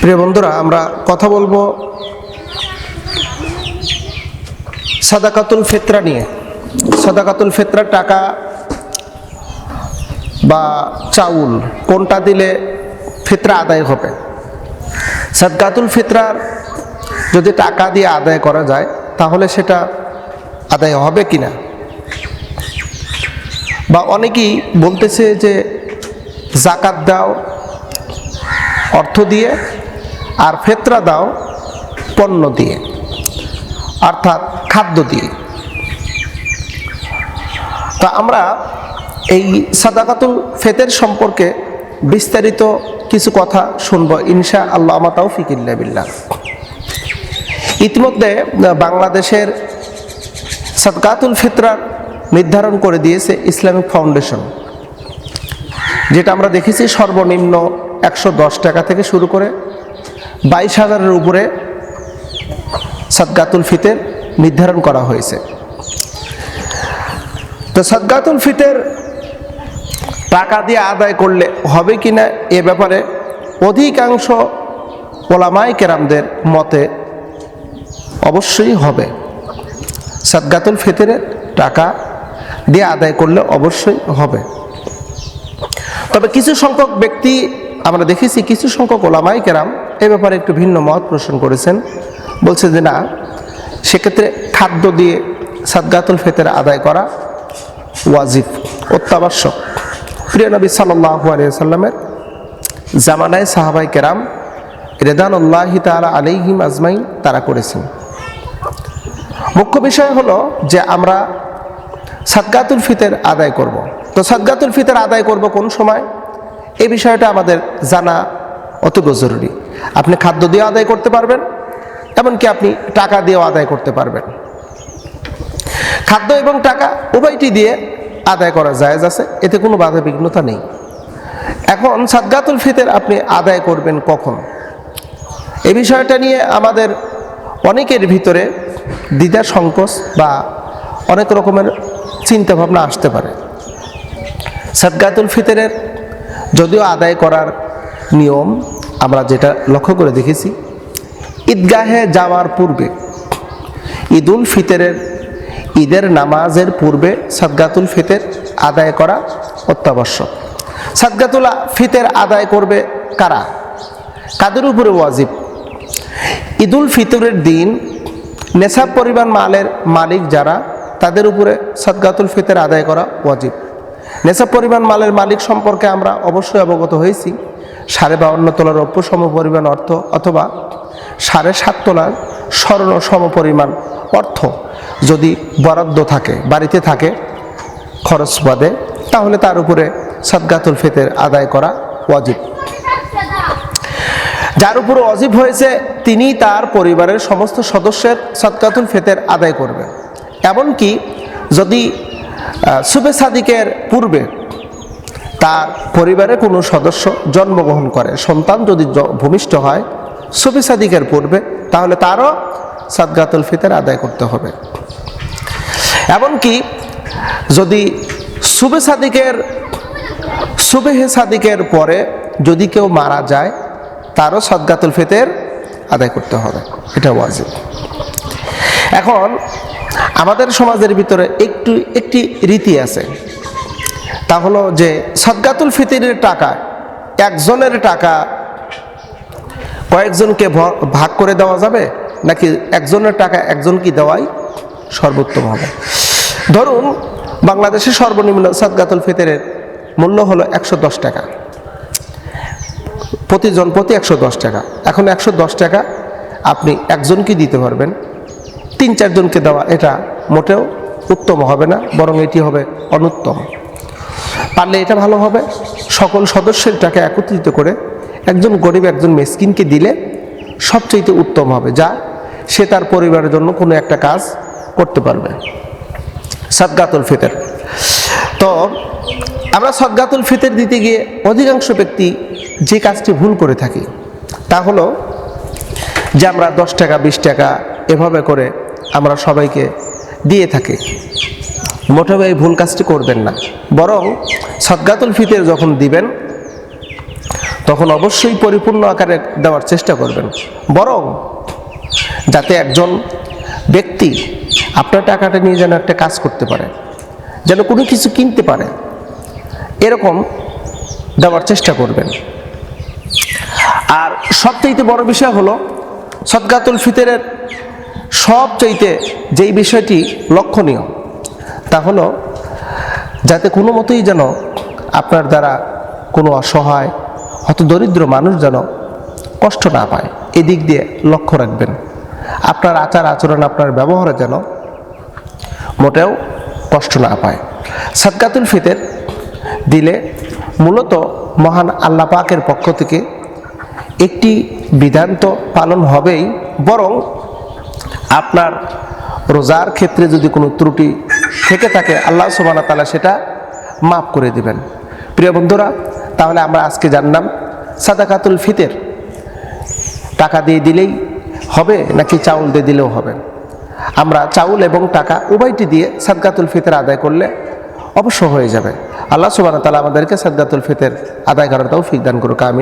প্রিয় বন্ধুরা, আমরা কথা বলব সাদাকাতুল ফেতরা নিয়ে। সাদাকাতুল ফেতরার টাকা বা চাউল কোনটা দিলে ফেতরা আদায় হবে? সাদকাতুল ফিতরার যদি টাকা দিয়ে আদায় করা যায়, তাহলে সেটা আদায় হবে কি না বা অনেকেই বলতেছে যে জাকাত দাও, অর্থ দিয়ে আর ফেতরা দাও পণ্য দিয়ে, অর্থাৎ খাদ্য দিয়ে। তা আমরা এই সাদাকাতুল ফেতের সম্পর্কে বিস্তারিত কিছু কথা শুনব ইনশা আল্লাহ আমাতাও ফিকিল্লা বিল্লাহ। ইতিমধ্যে বাংলাদেশের সাদকাতুল ফিতরার নির্ধারণ করে দিয়েছে ইসলামিক ফাউন্ডেশন, যেটা আমরা দেখেছি সর্বনিম্ন একশো দশ টাকা থেকে শুরু করে বাইশ হাজারের উপরে সাদগাতুল ফিতের নির্ধারণ করা হয়েছে। তো সাদগাতুল ফিতের টাকা দিয়ে আদায় করলে হবে কি না, এ ব্যাপারে অধিকাংশ ওলামাই কেরামদের মতে অবশ্যই হবে। সাদগাতুল ফিতরের টাকা দিয়ে আদায় করলে অবশ্যই হবে। তবে কিছু সংখ্যক ব্যক্তি, আমরা দেখেছি কিছু সংখ্যক ওলামাই কেরাম এ ব্যাপারে একটু ভিন্ন মত পোষণ করেছেন। বলছে যে না, সেক্ষেত্রে খাদ্য দিয়ে সাদগাতুল ফেতের আদায় করা ওয়াজিব, অত্যাবশ্যক। প্রিয় নবী সাল্লাহ আলিয়াল্লামের জামানায় সাহাবাই কেরাম রেদানুল্লাহি তালা আলিহিম আজমাই তারা করেছেন। মুখ্য বিষয় হলো যে আমরা সাদগাতুল ফিতের আদায় করব। তো সাদগাতুল ফিতের আদায় করব কোন সময়? এই বিষয়টা আমাদের জানা অতীব জরুরি। আপনি খাদ্য দিয়ে আদায় করতে পারবেন, এমনকি আপনি টাকা দিয়েও আদায় করতে পারবেন। খাদ্য এবং টাকা উভয়টি দিয়ে আদায় করা জায়েজ আছে, এতে কোনো বাধা বিঘ্নতা নেই। এখন সাদগাতুল ফিতের আপনি আদায় করবেন কখন? এ বিষয়টা নিয়ে আমাদের অনেকের ভিতরে দ্বিধা, সংকোচ বা অনেক রকমের চিন্তা ভাবনা আসতে পারে। সাদগাতুল ফিতরের যদিও আদায় করার নিয়ম আমরা যেটা লক্ষ্য করে দেখেছি, ঈদগাহে যাওয়ার পূর্বে, ঈদুল ফিতরের, ঈদের নামাজের পূর্বে সাদগাতুল ফিতের আদায় করা অত্যাবশ্যক। সাদগাতুল ফিতের আদায় করবে কারা? কাদের উপরে ওয়াজিব? ঈদুল ফিতরের দিন নেশাব পরিমাণ মালের মালিক যারা, তাদের উপরে সদগাতুল ফিতের আদায় করা ওয়াজিব। নেশাব পরিমাণ মালের মালিক সম্পর্কে আমরা অবশ্যই অবগত হয়েছি। সাড়ে বাউন্ন তোলার অপ্য সম পরিমাণ অর্থ অথবা সাড়ে সাত তোলার স্বর্ণ সম পরিমাণ অর্থ যদি বরাদ্দ থাকে, বাড়িতে থাকে, খরচ বাদে, তাহলে তার উপরে সদগাতুল ফিতের আদায় করা ওয়াজিব। যার উপর অজীব হয়েছে, তিনি তার পরিবারের সমস্ত সদস্যের সৎকাতুল ফেতের আদায় করবেন এমনকি যদি সুবে সাদিকের পূর্বে তার পরিবারে কোনো সদস্য জন্মগ্রহণ করে, সন্তান যদি ভূমিষ্ঠ হয় সুবে সাদিকের পূর্বে, তাহলে তারও সাদগাতুল ফিতের আদায় করতে হবে। এমনকি যদি সুবে সাদিকের সুবেহে সাদিকের পরে যদি কেউ মারা যায়, তারও সদগাতুল ফিতের আদায় করতে হবে। এটা ওয়াজিব। এখন আমাদের সমাজের ভিতরে একটু, একটি রীতি আছে। তা হলো যে সদগাতুল ফিতরের টাকা, একজনের টাকা কয়েকজনকে ভাগ করে দেওয়া যাবে? নাকি একজনের টাকা একজন কি দেওয়াই সর্বোত্তম হবে? ধরুন বাংলাদেশের সর্বনিম্ন সদগাতুল ফিতরের মূল্য হলো একশো দশ টাকা। প্রতিজন প্রতি একশো দশ টাকা। এখন একশো দশ টাকা আপনি একজনকে দিতে পারবেন। তিন চারজনকে দেওয়া এটা মোটেও উত্তম হবে না, বরং এটি হবে অনুত্তম। পারলে এটা ভালো হবে। সকল সদস্যের টাকা একত্রিত করে একজন গরিব একজন মেসকিনকে দিলে সবচেয়ে উত্তম হবে, যা সে তার পরিবারের জন্য কোনো একটা কাজ করতে পারবে। সাদগাতুল ফিতর। তো আমরা সদগাতুল ফিতর দিতে গিয়ে অধিকাংশ ব্যক্তি যে কাজটি ভুল করে থাকি, তা হলো যে আমরা দশ টাকা, বিশ টাকা এভাবে করে আমরা সবাইকে দিয়ে থাকি। মোটেও এই ভুল কাজটি করবেন না। বরং সদগাতুল ফিতের যখন দিবেন, তখন অবশ্যই পরিপূর্ণ আকারে দেওয়ার চেষ্টা করবেন। বরং যাতে একজন ব্যক্তি আপনার টাকাটা নিয়ে যেন একটা কাজ করতে পারে, যেন কোনো কিছু কিনতে পারে, এরকম দেওয়ার চেষ্টা করবেন। আর সবচাইতে বড় বিষয় হলো, সদগাতুল ফিতরের সবচাইতে যেই বিষয়টি লক্ষণীয় তা হলো, যাতে কোনো মতেই যেন আপনার দ্বারা কোনো অসহায় হত দরিদ্র মানুষ যেন কষ্ট না পায়। এদিক দিয়ে লক্ষ্য রাখবেন, আপনার আচার আচরণ, আপনার ব্যবহারে যেন মোটেও কষ্ট না পায়। সদকাতুল ফিতের দিলে মূলত মহান আল্লাহ পাকের পক্ষ থেকে একটি বিধান তো পালন হবেই, বরং আপনার রোজার ক্ষেত্রে যদি কোনো ত্রুটি থেকে থাকে, আল্লাহ সুবানা তালা সেটা মাফ করে দিবেন। প্রিয় বন্ধুরা, তাহলে আমরা আজকে জানলাম সাদাকাতুল ফিতের। টাকা দিয়ে দিলেই হবে নাকি চাউল দিয়ে দিলেও হবে? আমরা চাউল এবং টাকা উভয়টি দিয়ে সাদগাতুল ফিতের আদায় করলে অবশ্য হয়ে যাবে। আল্লাহ সুবাহ তালা আমাদেরকে সাদগাতুল ফিতের আদায় করার তৌফিক দান করুক, আমিন।